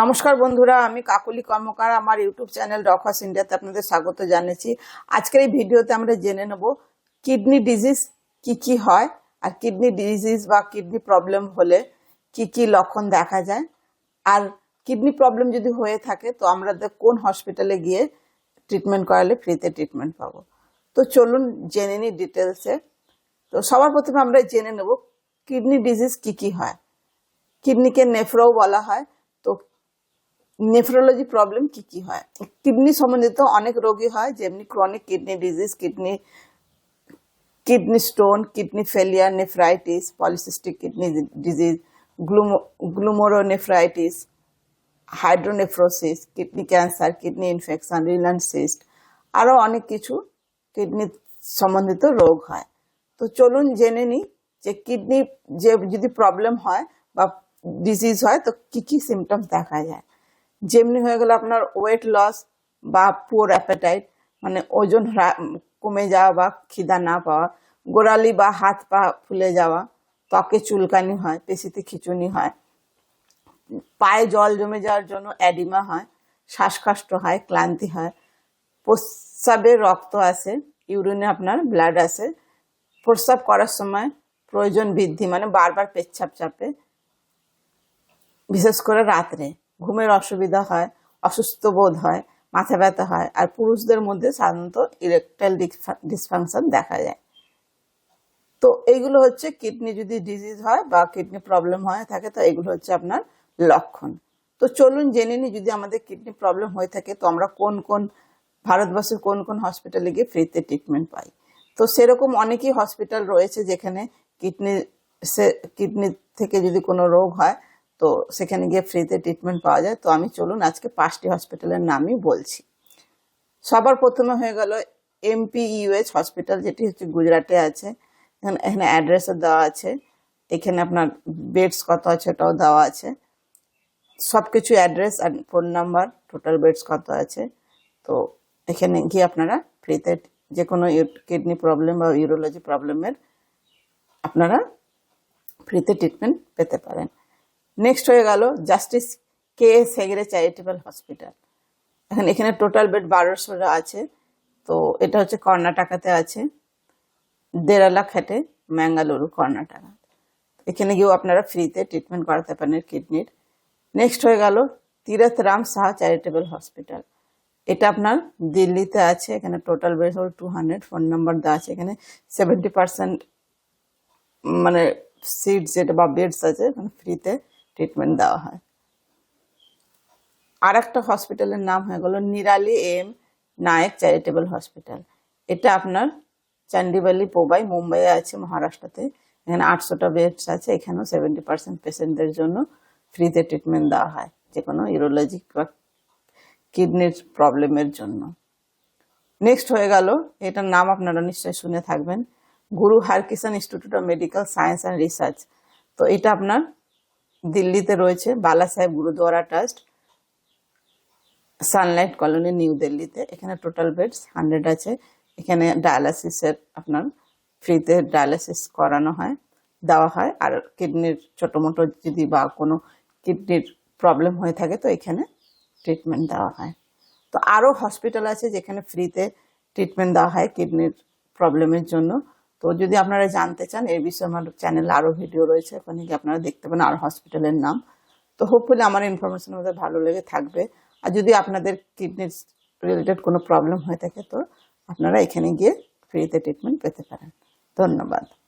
নমস্কার বন্ধুরা, আমি কাকলি কর্মকার, আমার ইউটিউব চ্যানেল রকহাস ইন্ডিয়াতে আপনাদের স্বাগত জানাচ্ছি। আজকের এই ভিডিওতে আমরা জেনে নেব কিডনি ডিজিজ কি কি হয় আর কিডনি ডিজিজ বা কিডনি প্রবলেম হলে কি কি লক্ষণ দেখা যায়। আর কিডনি প্রবলেম যদি হয়ে থাকে, তো আমরা কোন হসপিটালে গিয়ে ট্রিটমেন্ট করালে ফ্রিতে ট্রিটমেন্ট পাবো? তো চলুন জেনে নিই ডিটেলসে তো সবার প্রথমে আমরা জেনে নেব কিডনি ডিজিজ কি কি হয়। কিডনিকে নেফ্রো বলা হয়। নেফ্রোলজি প্রবলেম কি কি হয়? কিডনি সম্বন্ধিত অনেক রোগী হয়, যেমনি chronic kidney disease kidney kidney stone kidney failure nephritis polycystic kidney disease glomerulonephritis hydronephrosis kidney cancer kidney infection renal cyst আরও অনেক কিছু কিডনি সম্বন্ধিত রোগ হয়। তো চলুন জেনে নিই যে কিডনি যে, যদি প্রবলেম হয় বা ডিজিজ হয়, তো কি কি সিমটমস দেখা যায়। যেমনি হয়ে গেল আপনার ওয়েট লস বা পুয়ার অ্যাপেটাইট মানে ওজন কমে যাওয়া বা খিদা না পাওয়া, গোড়ালি বা হাত পা ফুলে যাওয়া, ত্বকে চুলকানি হয়, পেশিতে খিচুনি হয়, পায়ে জল জমে যাওয়ার জন্য অ্যাডিমা হয়, শ্বাসকষ্ট হয়, ক্লান্তি হয়, প্রস্রাবে রক্ত আসে ইউরিনে আপনার ব্লাড আসে, প্রস্রাব করার সময় প্রয়োজন বৃদ্ধি মানে বারবার পেচ্ছাপ চাপে, বিশেষ করে রাত্রে। ঘুমের অসুবিধা হয়, অসুস্থ বোধ হয়, মাথা ব্যথা হয়, আর পুরুষদের মধ্যে সাধারণত ইরেকটাইল ডিসফাংশন দেখা যায়। তো এইগুলো হচ্ছে কিডনি যদি ডিজিজ হয় বা কিডনি প্রবলেম হয়ে থাকে, তো এগুলো হচ্ছে আপনার লক্ষণ। তো চলুন জেনে নিই যদি আমাদের কিডনি প্রবলেম হয়ে থাকে, তো আমরা কোন কোন, ভারতবর্ষের কোন কোন হসপিটালে গিয়ে ফ্রিতে ট্রিটমেন্ট পাই। তো সেরকম অনেকই হসপিটাল রয়েছে যেখানে কিডনি, সে কিডনি থেকে যদি কোনো রোগ হয় তো সেখানে গিয়ে ফ্রিতে ট্রিটমেন্ট পাওয়া যায়। তো আমি চলুন আজকে পাঁচটি হসপিটালের নামই বলছি। সবার প্রথমে হয়ে গেল এমপি ইউএস হসপিটাল যেটি হচ্ছে গুজরাটে আছে। এখানে এখানে অ্যাড্রেসও দেওয়া আছে। এখানে আপনার বেডস কত আছে ওটাও দেওয়া আছে। সব কিছু অ্যাড্রেস আর ফোন নাম্বার টোটাল বেডস কত আছে। তো এখানে গিয়ে আপনারা ফ্রিতে যে কোনো কিডনি প্রবলেম বা ইউরোলজি প্রবলেমের আপনারা ফ্রিতে ট্রিটমেন্ট পেতে পারেন। নেক্সট হয়ে গেল justice K Hegde charitable hospital এখন এখানে টোটাল বেড বারোশো আছে। তো এটা হচ্ছে কর্ণাটকাতে আছে। দেড়ালা খেটে ম্যাঙ্গালুরু, কর্ণাটকা। এখানে গিয়েও আপনারা ফ্রিতে ট্রিটমেন্ট করাতে পারেন কিডনির নেক্সট হয়ে গেল তীরথ রাম সাহা চ্যারিটেবল হসপিটাল এটা আপনার দিল্লিতে আছে। এখানে টোটাল বেড হল টু হান্ড্রেড ফোন নাম্বার দেওয়া আছে এখানে। সেভেন্টি পার্সেন্ট মানে সিট যেটা বা বেডস আছে মানে ফ্রিতে ট্রিটমেন্ট দেওয়া হয়। আর একটা হসপিটালের নাম হয়ে গেল Nirali M Nayak charitable hospital এটা আপনার চান্ডিবালি পোবাই মুম্বাইয়ে আছে, মহারাষ্ট্রতে। এখানে আটশোটা বেডস আছে, এখানেও সেভেন্টি পার্সেন্ট পেশেন্টদের জন্য ফ্রিতে ট্রিটমেন্ট দেওয়া হয় যে কোনো ইউরোলজিক বা কিডনির প্রবলেমের জন্য। নেক্সট হয়ে গেল, এটার নাম আপনারা নিশ্চয়ই শুনে থাকবেন, Guru Harkishan institute of medical science and research তো এটা আপনার দিল্লিতে রয়েছে Bala Sahib Gurudwara trust, Sunlight colony, New দিল্লিতে। এখানে টোটাল বেডস হান্ড্রেড আছে। এখানে ডায়ালাসিসের আপনার ফ্রিতে ডায়ালাসিস করানো হয়, দেওয়া হয়। আর কিডনির ছোটো মোটো যদি বা কোনো কিডনির প্রবলেম হয়ে থাকে তো এখানে ট্রিটমেন্ট দেওয়া হয়। তো আরও হসপিটাল আছে যেখানে ফ্রিতে ট্রিটমেন্ট দেওয়া হয় কিডনির প্রবলেমের জন্য। তো যদি আপনারা জানতে চান এর বিষয়ে আমার চ্যানেল আরও ভিডিও রয়েছে, ওখানে গিয়ে আপনারা দেখতে পান আর হসপিটালের নাম। তো হোপফুলি আমার ইনফরমেশন আমাদের ভালো লেগে থাকবে। আর যদি আপনাদের কিডনির রিলেটেড কোনো প্রবলেম হয়ে থাকে তো আপনারা এখানে গিয়ে ফ্রিতে ট্রিটমেন্ট পেতে পারেন। ধন্যবাদ।